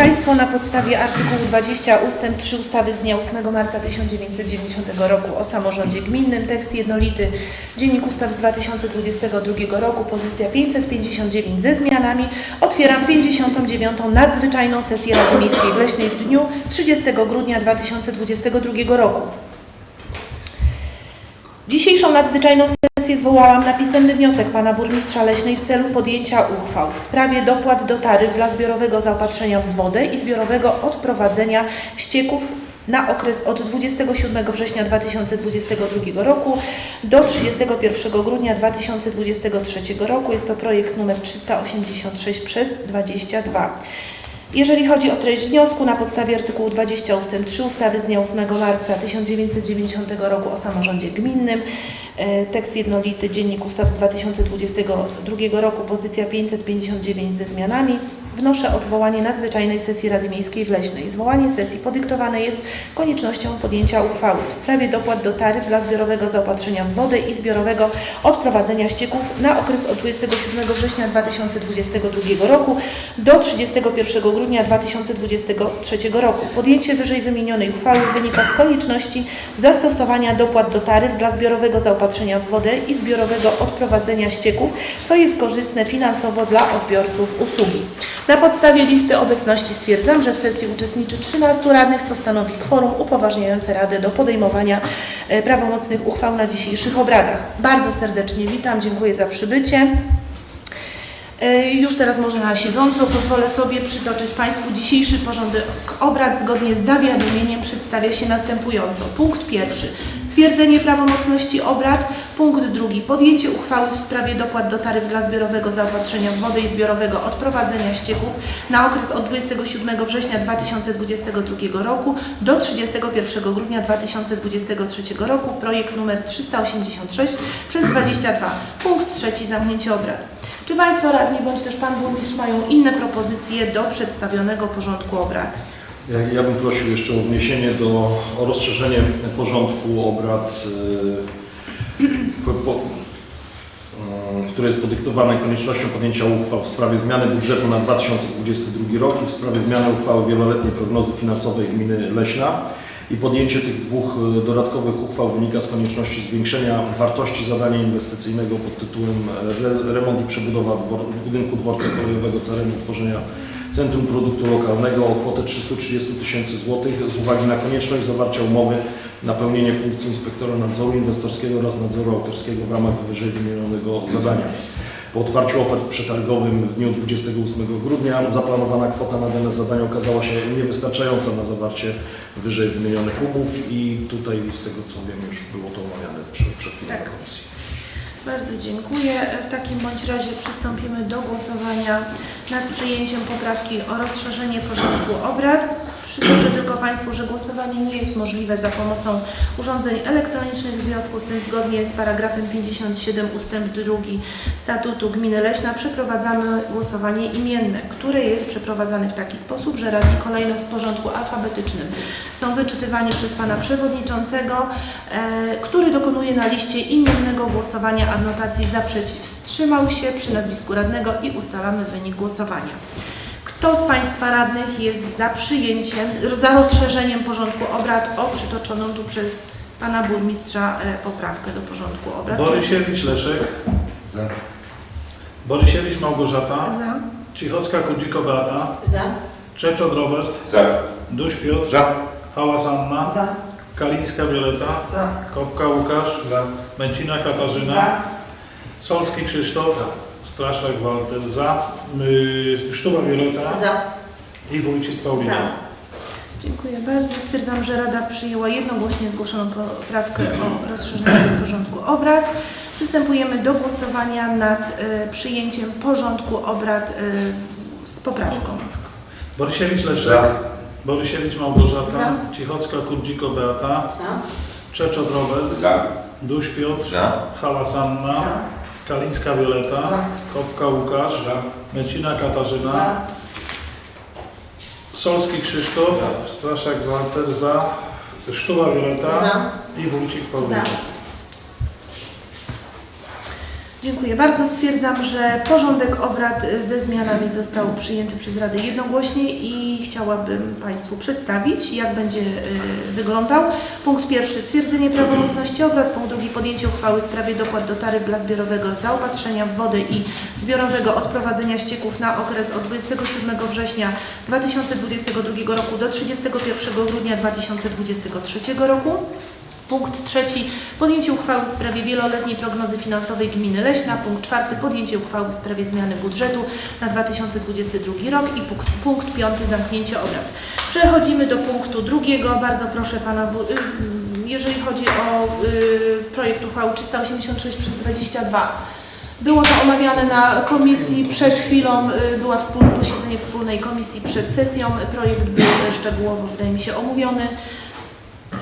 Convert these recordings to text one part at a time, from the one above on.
Państwo, na podstawie artykułu 20 ustęp 3 ustawy z dnia 8 marca 1990 roku o samorządzie gminnym, tekst jednolity, Dziennik Ustaw z 2022 roku, pozycja 559 ze zmianami, otwieram 59. nadzwyczajną sesję Rady Miejskiej w Leśnej w dniu 30 grudnia 2022 roku. Dzisiejszą nadzwyczajną sesję zwołałam na pisemny wniosek pana burmistrza Leśnej w celu podjęcia uchwał w sprawie dopłat do taryf dla zbiorowego zaopatrzenia w wodę i zbiorowego odprowadzenia ścieków na okres od 27 września 2022 roku do 31 grudnia 2023 roku. Jest to projekt numer 386 przez 22. Jeżeli chodzi o treść wniosku, na podstawie artykułu 20 ust. 3 ustawy z dnia 8 marca 1990 roku o samorządzie gminnym, tekst jednolity Dziennik Ustaw z 2022 roku, pozycja 559 ze zmianami, wnoszę o zwołanie nadzwyczajnej sesji Rady Miejskiej w Leśnej. Zwołanie sesji podyktowane jest koniecznością podjęcia uchwały w sprawie dopłat do taryf dla zbiorowego zaopatrzenia w wodę i zbiorowego odprowadzenia ścieków na okres od 27 września 2022 roku do 31 grudnia 2023 roku. Podjęcie wyżej wymienionej uchwały wynika z konieczności zastosowania dopłat do taryf dla zbiorowego zaopatrzenia w wodę i zbiorowego odprowadzenia ścieków, co jest korzystne finansowo dla odbiorców usługi. Na podstawie listy obecności stwierdzam, że w sesji uczestniczy 13 radnych, co stanowi kworum upoważniające Radę do podejmowania e, prawomocnych uchwał na dzisiejszych obradach. Bardzo serdecznie witam, dziękuję za przybycie. E, Już teraz może na siedząco pozwolę sobie przytoczyć Państwu dzisiejszy porządek obrad zgodnie z zawiadomieniem przedstawia się następująco. Punkt pierwszy. Stwierdzenie prawomocności obrad. Punkt drugi. Podjęcie uchwały w sprawie dopłat do taryf dla zbiorowego zaopatrzenia w wodę i zbiorowego odprowadzenia ścieków na okres od 27 września 2022 roku do 31 grudnia 2023 roku. Projekt numer 386 przez 22. Punkt trzeci. Zamknięcie obrad. Czy Państwo radni bądź też Pan Burmistrz mają inne propozycje do przedstawionego porządku obrad? Ja, bym prosił jeszcze o wniesienie do, o rozszerzenie porządku obrad, yy, po, yy, które jest podyktowane koniecznością podjęcia uchwał w sprawie zmiany budżetu na 2022 rok i w sprawie zmiany uchwały wieloletniej prognozy finansowej gminy Leśna. I podjęcie tych dwóch y, dodatkowych uchwał wynika z konieczności zwiększenia wartości zadania inwestycyjnego pod tytułem e, re, remont i przebudowa dwor, budynku dworca kolejowego celem utworzenia Centrum Produktu Lokalnego o kwotę 330 tysięcy złotych z uwagi na konieczność zawarcia umowy na pełnienie funkcji inspektora nadzoru inwestorskiego oraz nadzoru autorskiego w ramach wyżej wymienionego zadania. Po otwarciu ofert przetargowym w dniu 28 grudnia zaplanowana kwota na dane zadanie okazała się niewystarczająca na zawarcie wyżej wymienionych umów i tutaj z tego co wiem już było to omawiane przed, przed chwilą Tak. na komisji. Bardzo dziękuję. W takim bądź razie przystąpimy do głosowania nad przyjęciem poprawki o rozszerzenie porządku obrad. Przytoczę tylko Państwu, że głosowanie nie jest możliwe za pomocą urządzeń elektronicznych. W związku z tym zgodnie z paragrafem 57 ustęp 2 statutu Gminy Leśna przeprowadzamy głosowanie imienne, które jest przeprowadzane w taki sposób, że radni kolejno w porządku alfabetycznym są wyczytywani przez Pana Przewodniczącego, e, który dokonuje na liście imiennego głosowania adnotacji za przeciw wstrzymał się przy nazwisku radnego i ustalamy wynik głosowania. Kto z Państwa radnych jest za przyjęciem, za rozszerzeniem porządku obrad o przytoczoną tu przez Pana Burmistrza e, poprawkę do porządku obrad? Borysiewicz Leszek. Za. Borysiewicz Małgorzata. Za. Cichocka Kudziko Beata. Za. Czeczot Robert. Za. Duś Piotr. Za. Hałas Anna. Za. Kalińska Wioleta. Za. Kopka Łukasz. Za. Męcina Katarzyna. Za. Solski Krzysztof. Straszak Walter. Za. Yy, Sztuba Wioleta. Za. I Wójcik Paulina. Za. Dziękuję bardzo. Stwierdzam, że Rada przyjęła jednogłośnie zgłoszoną poprawkę o rozszerzeniu porządku obrad. Przystępujemy do głosowania nad e, przyjęciem porządku obrad e, w- z poprawką. Borysiewicz Leszek. Za. Borysiewicz Małgorzata. Za. Cichocka Kudziko Beata. Za. Czeczot Robert. Za. Duś Piotr. Za. Hałas Anna. Za. Kalińska Wioleta. Za. Kopka Łukasz. Za. Męcina Katarzyna. Za. Solski Krzysztof. Straszak Walter. Za. Sztuba Wioleta. Za. I Wójcik. Za. Dziękuję bardzo. Stwierdzam, że porządek obrad y, ze zmianami został przyjęty przez Radę jednogłośnie i chciałabym Państwu przedstawić, jak będzie y, wyglądał. Punkt pierwszy stwierdzenie prawomocności obrad. Punkt drugi podjęcie uchwały w sprawie dopłat do taryf dla zbiorowego zaopatrzenia w wodę i zbiorowego odprowadzenia ścieków na okres od 27 września 2022 roku do 31 grudnia 2023 roku. Punkt trzeci. Podjęcie uchwały w sprawie wieloletniej prognozy finansowej Gminy Leśna. Punkt czwarty. Podjęcie uchwały w sprawie zmiany budżetu na 2022 rok. I punkt, punkt piąty. Zamknięcie obrad. Przechodzimy do punktu drugiego. Bardzo proszę Pana, y, jeżeli chodzi o y, projekt uchwały 386 przez 22. Było to omawiane na komisji przed chwilą, y, była wspólne posiedzenie wspólnej komisji przed sesją. Projekt był szczegółowo, wydaje mi się, omówiony.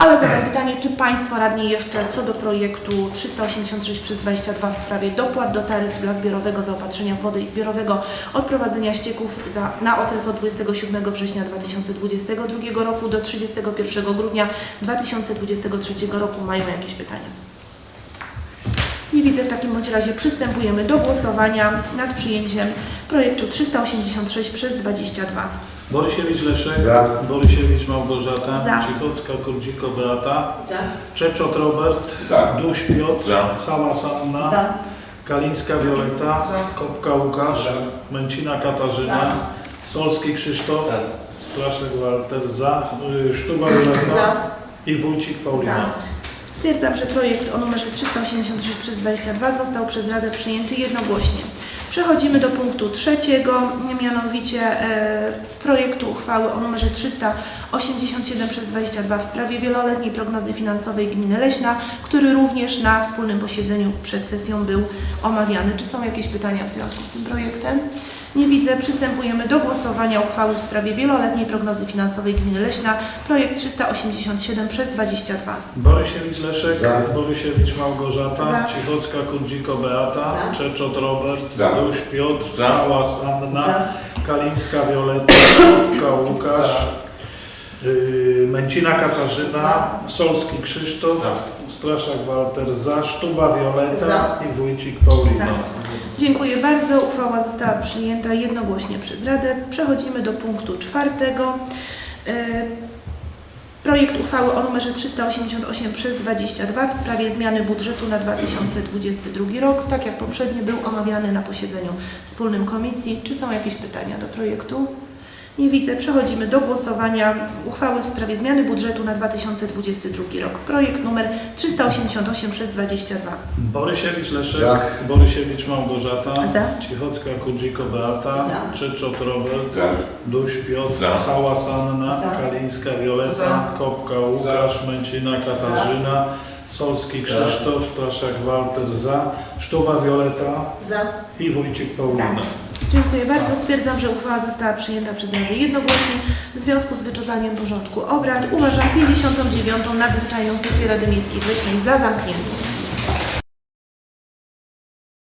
Ale zadam pytanie, czy Państwo radni jeszcze co do projektu 386 przez 22 w sprawie dopłat do taryf dla zbiorowego zaopatrzenia w wodę i zbiorowego odprowadzenia ścieków za, na okres od 27 września 2022 roku do 31 grudnia 2023 roku mają jakieś pytania? Nie widzę w takim bądź razie przystępujemy do głosowania nad przyjęciem projektu 386 przez 22. Borysiewicz Leszek. Za. Borysiewicz Małgorzata. Za. Cichocka Kurdziko Beata. Za. Czeczot Robert. Za. Duś Piotr. Za. Hałas Anna. Za. Kalińska Wioleta. Za. Kopka Łukasz. Męcina Katarzyna. Za. Solski Krzysztof. Straszek Walter. Za. Y, Sztuba. Za. I Wójcik Paulina. Stwierdzam, że projekt o numerze 386 przez 22 został przez Radę przyjęty jednogłośnie. Przechodzimy do punktu trzeciego, mianowicie e, projektu uchwały o numerze 387 przez 22 w sprawie wieloletniej prognozy finansowej Gminy Leśna, który również na wspólnym posiedzeniu przed sesją był omawiany. Czy są jakieś pytania w związku z tym projektem? Nie widzę. Przystępujemy do głosowania uchwały w sprawie wieloletniej prognozy finansowej Gminy Leśna, projekt 387 przez 22. Borysiewicz Leszek. Za. Borysiewicz Małgorzata. Za. Cichocka Kurdziko Beata. Za. Czeczot Robert. Za. Duś Piotr. Za. Hałas Anna. Za. Kalińska Wioleta. Kopka Łukasz. Y, Męcina Katarzyna. Solski Krzysztof. Straszak Walter. Za. Sztuba Wioleta. Za. I Wójcik Paulina. Za. Dziękuję bardzo. Uchwała została przyjęta jednogłośnie przez Radę. Przechodzimy do punktu czwartego. E, Projekt uchwały o numerze 388 przez 22 w sprawie zmiany budżetu na 2022 rok. Tak jak poprzednie był omawiany na posiedzeniu wspólnym komisji. Czy są jakieś pytania do projektu? Nie widzę. Przechodzimy do głosowania uchwały w sprawie zmiany budżetu na 2022 rok. Projekt numer 388 przez 22. Borysiewicz Leszek. Za. Borysiewicz Małgorzata. Za. Cichocka Kurdziko Beata. Za. Czeczot Robert. Za. Duś Piotr. Za. Hałas Anna. Za. Kalińska Wioleta. Za. Kopka Łukasz. Męcina Katarzyna. Solski Krzysztof. Straszak Walter. Za. Sztuba Wioleta. Za. I Wójcik Paulina. Dziękuję bardzo. Stwierdzam, że uchwała została przyjęta przez Radę jednogłośnie. W związku z wyczerpaniem porządku obrad uważam 59. nadzwyczajną sesję Rady Miejskiej Leśnej za zamkniętą.